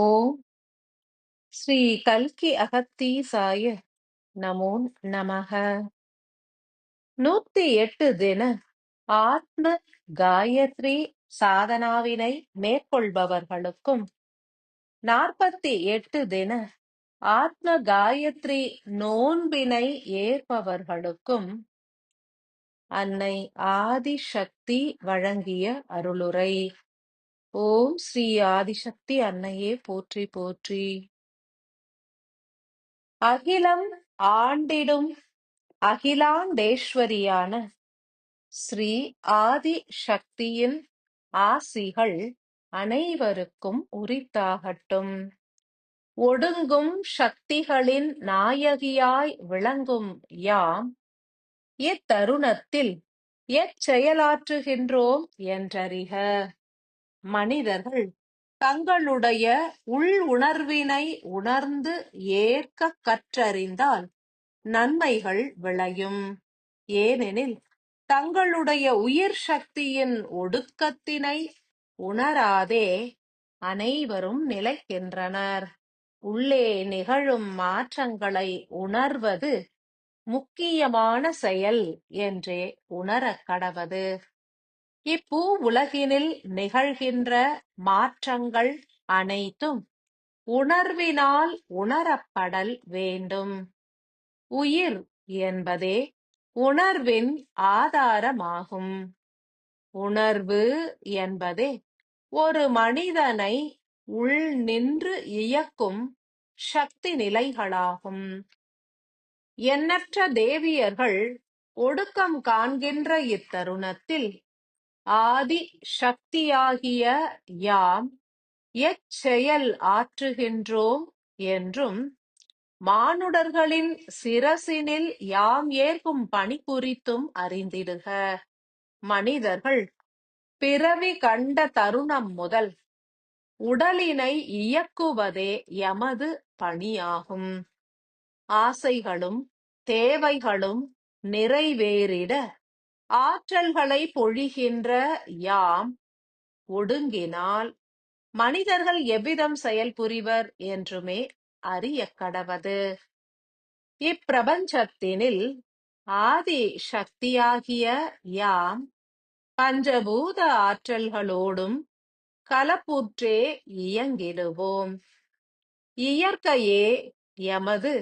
ஓம் ஸ்ரீ கல்கி அகத்தீசாய நமோ நமக. நூத்தி எட்டு தின ஆத்ம காயத்ரி சாதனாவினை மேற்கொள்பவர்களுக்கும் நாற்பத்தி எட்டு தின ஆத்ம காயத்ரி நோன்பினை ஏற்பவர்களுக்கும் அன்னை ஆதிசக்தி வழங்கிய அருளுரை. ஓம் ஸ்ரீ ஆதிசக்தி அன்னையே போற்றி போற்றி. அகிலம் ஆண்டிடும் அகிலாண்டேஸ்வரியான ஸ்ரீ ஆதி சக்தியின் ஆசிகள் அனைவருக்கும் உரித்தாகட்டும். ஒடுங்கும் சக்திகளின் நாயகியாய் விளங்கும் யாம் இத்தருணத்தில் எச்செயலாற்றுகின்றோம் என்றறிக. மனிதர்கள் தங்களுடைய உள் உணர்வினை உணர்ந்து ஏற்க கற்றறிந்தால் நன்மைகள் விளையும். ஏனெனில் தங்களுடைய உயிர் சக்தியின் ஒடுக்கத்தினை உணராதே அனைவரும் நிலைக்கின்றனர். உள்ளே நிகழும் மாற்றங்களை உணர்வது முக்கியமான செயல் என்றே உணரக் கடவது. இப்பூ உலகினில் நிகழ்கின்ற மாற்றங்கள் அனைத்தும் உணர்வினால் உணரப்படல் வேண்டும். உயிர் என்பதே உணர்வின் ஆதாரமாகும். உணர்வு என்பதே ஒரு மனிதனை உள் நின்று இயக்கும் சக்தி நிலைகளாகும். எண்ணற்ற தேவியர்கள் ஒடுக்கம் காண்கின்ற இத்தருணத்தில் ஆதி சக்தியாகிய யாம் எச்செயல் ஆற்றுகின்றோம் என்றும் மானுடர்களின் சிரசினில் யாம் ஏற்கும் பணி குறித்தும் அறிந்திடுக. மனிதர்கள் பிறவி கண்ட தருணம் முதல் உடலினை இயக்குவதே எமது பணியாகும். ஆசைகளும் தேவைகளும் நிறைவேறிட ஆற்றல்களை பொழிகின்ற யாம் ஒடுங்கினால் மனிதர்கள் எவ்விதம் செயல்புரிவர் என்றுமே அறிய கடவது. இப்பிரபஞ்சத்தினில் ஆதி சக்தியாகிய யாம் பஞ்சபூத ஆற்றல்களோடும் கலப்புற்றே இயங்கிடுவோம். இயற்கையே எமது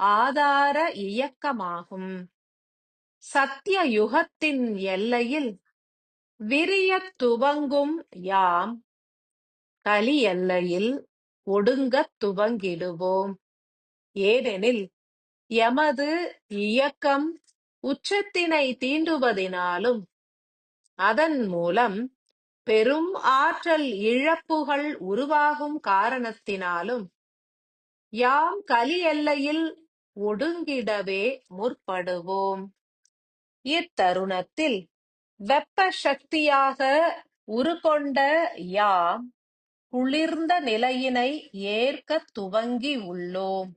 ஆதார இயக்கமாகும். சத்திய யுகத்தின் எல்லையில் விரியத் துவங்கும் யாம் கலி எல்லையில் ஒடுங்கத் துவங்கிடுவோம். ஏனெனில் எமது இயக்கம் உச்சத்தினை தீண்டுவதினாலும் அதன் மூலம் பெரும் ஆற்றல் இழப்புகள் உருவாகும் காரணத்தினாலும் யாம் கலி எல்லையில் ஒடுங்கிடவே முற்படுவோம். இத்தருணத்தில் வெப்ப சக்தியாக உருக்கொண்ட யாம் குளிர்ந்த நிலையினை ஏற்க துவங்கி உள்ளோம்.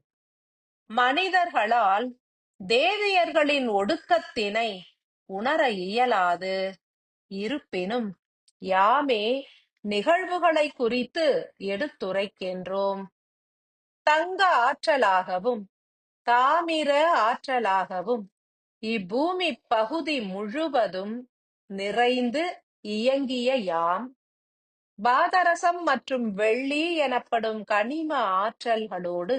மனிதர்களால் தேவியர்களின் ஒடுக்கத்தினை உணர இயலாது. இருப்பினும் யாமே நிகழ்வுகளை குறித்து எடுத்துரைக்கின்றோம். தங்க ஆற்றலாகவும் தாமிர ஆற்றலாகவும் இப்பூமி பகுதி முழுவதும் நிறைந்து இயங்கிய யாம் பாதரசம் மற்றும் வெள்ளி எனப்படும் கனிம ஆற்றல்களோடு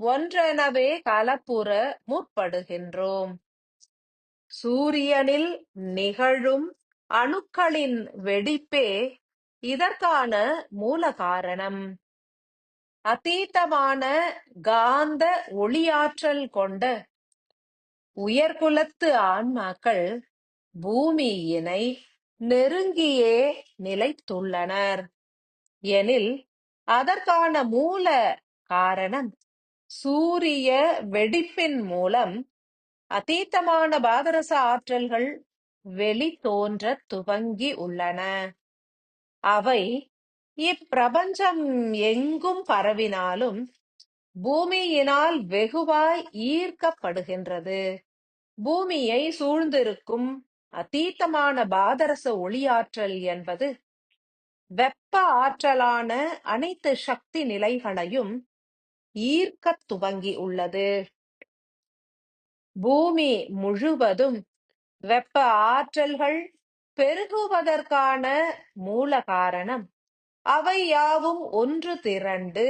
ஒன்றெனவே கலப்புற முற்படுகின்றோம். சூரியனில் நிகழும் அணுக்களின் வெடிப்பே இதற்கான மூல காரணம் அதீதமான காந்த ஒளியாற்றல் கொண்ட உயர்குலத்து ஆன்மாக்கள் பூமியினை நெருங்கியே நிலைத்துள்ளனர். எனில் அதற்கான மூல காரணம் சூரிய வெடிப்பின் மூலம் அதீத்தமான பாதரச ஆற்றல்கள் வெளி தோன்ற துவங்கி உள்ளன. அவை இப்பிரபஞ்சம் எங்கும் பரவினாலும் பூமியினால் வெகுவாய் ஈர்க்கப்படுகின்றது. பூமியை சூழ்ந்திருக்கும் அதீதமான பாதரச ஒளியாற்றல் என்பது வெப்ப ஆற்றலான அனைத்து சக்தி நிலைகளையும் ஈர்க்கத் துவங்கி உள்ளது. பூமி முழுவதும் வெப்ப ஆற்றல்கள் பெருகுவதற்கான மூல காரணம் அவை யாவும் ஒன்று திரண்டு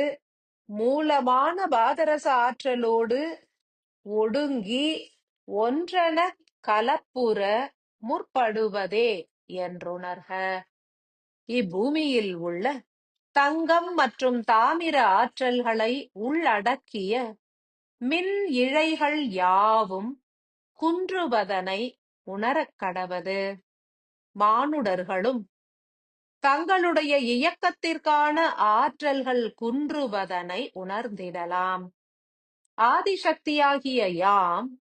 மூலமான பாதரச ஆற்றலோடு ஒடுங்கி ஒன்றென கலப்புற முற்படுவதே என்றுணர்க. இப்பூமியில் உள்ள தங்கம் மற்றும் தாமிர ஆற்றல்களை உள்ளடக்கிய மின் இழைகள் யாவும் குன்றுவதனை உணரக் கடவது. மானுடர்களும் தங்களுடைய இயக்கத்திற்கான ஆற்றல்கள் குன்றுவதனை உணர்ந்திடலாம். ஆதிசக்தியாகிய யாம்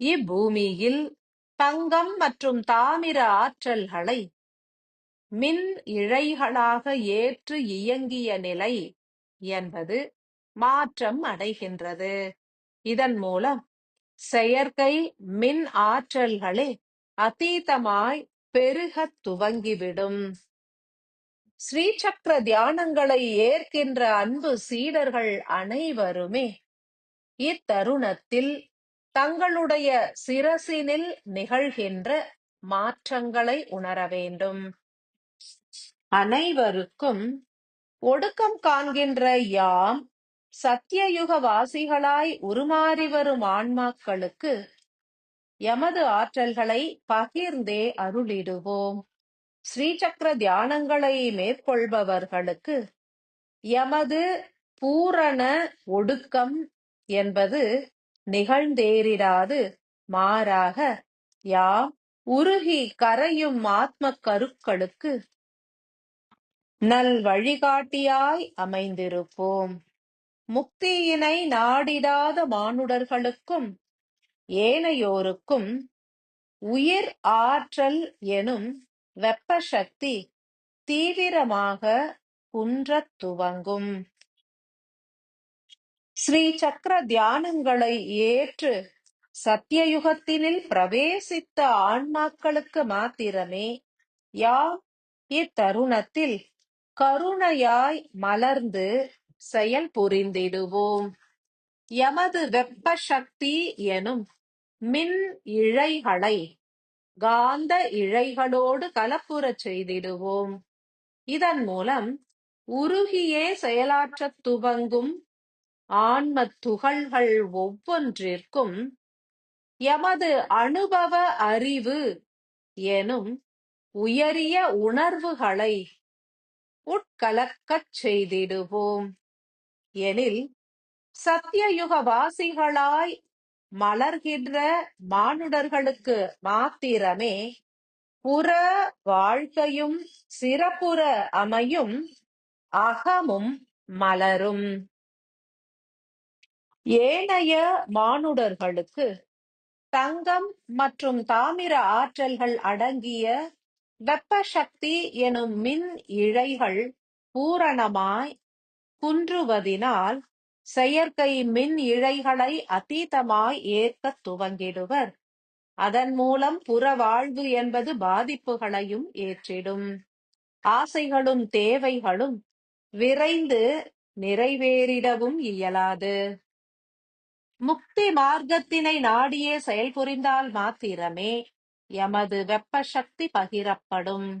இப்பூமியில் தங்கம் மற்றும் தாமிர ஆற்றல்களை மின் இழைகளாக ஏற்று இயங்கிய நிலை என்பது மாற்றம் அடைகின்றது. இதன் மூலம் செயற்கை மின் ஆற்றல்களே அதீதமாய் பெருகத் துவங்கிவிடும். ஸ்ரீசக்கர தியானங்களை ஏற்கின்ற அன்பு சீடர்கள் அனைவருமே இத்தருணத்தில் தங்களுடைய சிரசினில் நிகழ்கின்ற மாற்றங்களை உணர வேண்டும். அனைவருக்கும் ஒடுக்கம் காண்கின்ற யாம் சத்தியயுக வாசிகளாய் உருமாறி வரும் ஆன்மாக்களுக்கு எமது ஆற்றல்களை பகிர்ந்தே அருளிடுவோம். ஸ்ரீசக்கர தியானங்களை மேற்கொள்பவர்களுக்கு எமது பூரண ஒடுக்கம் என்பது நிகழ்ந்தேறிடாது. மாறாக யாம் உருகி கரையும் ஆத்ம கருக்களுக்கு நல் வழிகாட்டியாய் அமைந்திருப்போம். முக்தியினை நாடிடாத மானுடர்களுக்கும் ஏனையோருக்கும் உயிர் ஆற்றல் எனும் வெப்ப சக்தி தீவிரமாக குன்றத் துவங்கும். ஸ்ரீ சக்கர தியானங்களை ஏற்று சத்தியயுகத்தினில் பிரவேசித்த ஆன்மாக்களுக்கு மாத்திரமே யாம் இத்தருணத்தில் கருணையாய் மலர்ந்து செயல் புரிந்திடுவோம். எமது வெப்ப சக்தி எனும் மின் இழைகளை காந்த இழைகளோடு கலப்புறச் செய்திடுவோம். இதன் மூலம் உருகியே செயலாற்றத் துவங்கும் ஆன்ம துகள்கள் ஒவ்வொன்றிற்கும் எமது அனுபவ அறிவு எனும் உயரிய உணர்வுகளை உட்கலக்கச் செய்திடுவோம். எனில் சத்தியயுக வாசிகளாய் மலர்கின்ற மானுடர்களுக்கு மாத்திரமே புற வாழ்க்கையும் சிறப்புற அமையும் அகமும் மலரும். ஏனைய மானுடர்களுக்கு தங்கம் மற்றும் தாமிர ஆற்றல்கள் அடங்கிய வெப்ப சக்தி எனும் மின் இழைகள் பூரணமாய் குன்றுவதினால் செயற்கை மின் இழைகளை அதீதமாய் ஏற்கத் துவங்கிடுவர். அதன் மூலம் புற வாழ்வு என்பது பாதிப்புகளையும் ஏற்றிடும். ஆசைகளும் தேவைகளும் விரைந்து நிறைவேறிடவும் இயலாது. முக்தி மார்க்கத்தினை நாடியே செயல்புரிந்தால் மாத்திரமே எமது வெப்ப சக்தி பகிரப்படும்.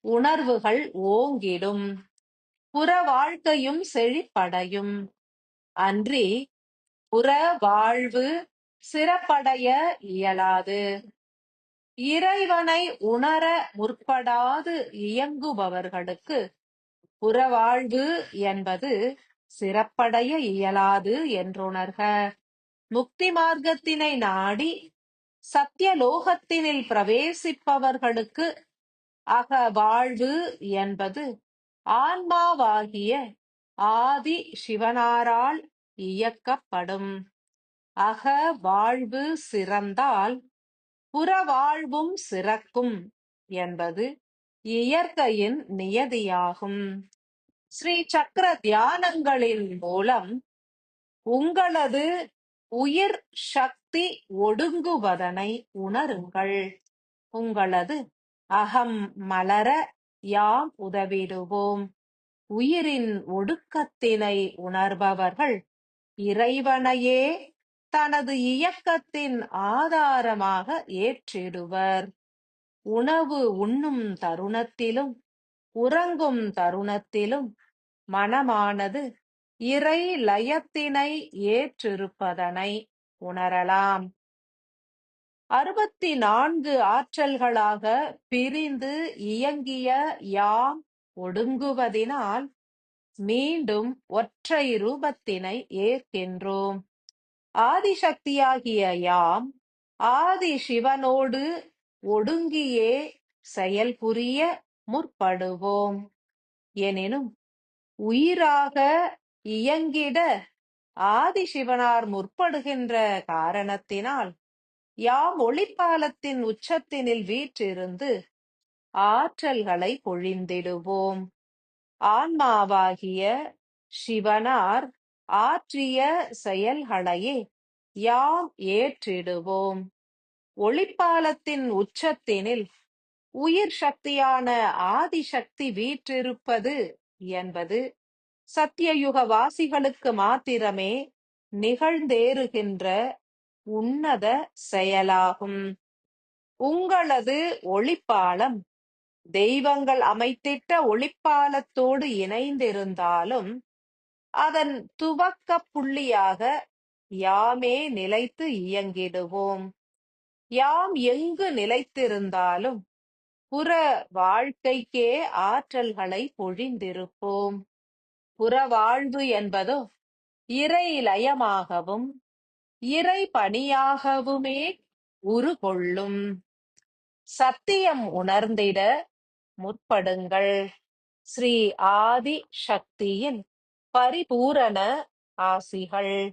உணர்வுகள் ஓங்கிடும். புற வாழ்க்கையும் செழிப்படையும். அன்றி புற வாழ்வு சிறப்படைய இயலாது. இறைவனை உணர முற்படாது இயங்குபவர்களுக்கு புறவாழ்வு என்பது சிறப்படைய இயலாது என்றுணர்க. முக்தி மார்க்கத்தினை நாடி சத்தியலோகத்தினில் பிரவேசிப்பவர்களுக்கு அக வாழ்வு என்பது ஆன்மாவாகிய ஆதி சிவனாரால் இயக்கப்படும். அக வாழ்வு சிறந்தால் புறவாழ்வும் சிறக்கும் என்பது இயற்கையின் நியதியாகும். ஸ்ரீ சக்கர தியானங்களின் மூலம் உங்களது உயிர் சக்தி ஒடுங்குவதனை உணருங்கள். உங்களது அகம் மலர யாம் உதவிடுவோம். உயிரின் ஒடுக்கத்தினை உணர்பவர்கள் இறைவனையே தனது இயக்கத்தின் ஆதாரமாக ஏற்றிடுவர். உணவு உண்ணும் தருணத்திலும் உறங்கும் தருணத்திலும் மனமானது இறை லயத்தினை ஏற்றிருப்பதனை உணரலாம். அறுபத்தி நான்கு ஆற்றல்களாக பிரிந்து இயங்கிய யாம் ஒடுங்குவதினால் மீண்டும் ஒற்றை ரூபத்தினை ஏற்கின்றோம். ஆதிசக்தியாகிய யாம் ஆதி சிவனோடு ஒடுங்கியே செயல்புரிய முற்படுவோம். எனினும் உயிராக இயங்கிட ஆதிசிவனார் முற்படுகின்ற காரணத்தினால் யாம் ஒளிப்பாலத்தின் உச்சத்தினில் வீற்றிருந்து ஆற்றல்களை பொழிந்திடுவோம். ஆன்மாவாகிய சிவனார் ஆற்றிய செயல்களையே யாம் ஏற்றிடுவோம். ஒளிப்பாலத்தின் உச்சத்தினில் உயிர் சக்தியான ஆதிசக்தி வீற்றிருப்பது என்பது சத்தியயுக வாசிகளுக்கு மாத்திரமே நிகழ்ந்தேறுகின்ற உன்னத செயலாகும். உங்களது ஒளிப்பாலம் தெய்வங்கள் அமைத்திட்ட ஒளிப்பாலத்தோடு இணைந்திருந்தாலும் அதன் துவக்க புள்ளியாக யாமே நிலைத்து இயங்கிடுவோம். யாம் எங்கு நிலைத்திருந்தாலும் புற வாழ்க்கைக்கே ஆற்றல்களை பொழிந்திருப்போம். புற வாழ்வு என்பதோ இறை லயமாகவும் இறை பணியாகவுமே உருகொள்ளும். சத்தியம் உணர்ந்திட முற்படுங்கள். ஸ்ரீ ஆதி சக்தியின் பரிபூரண ஆசிகள்.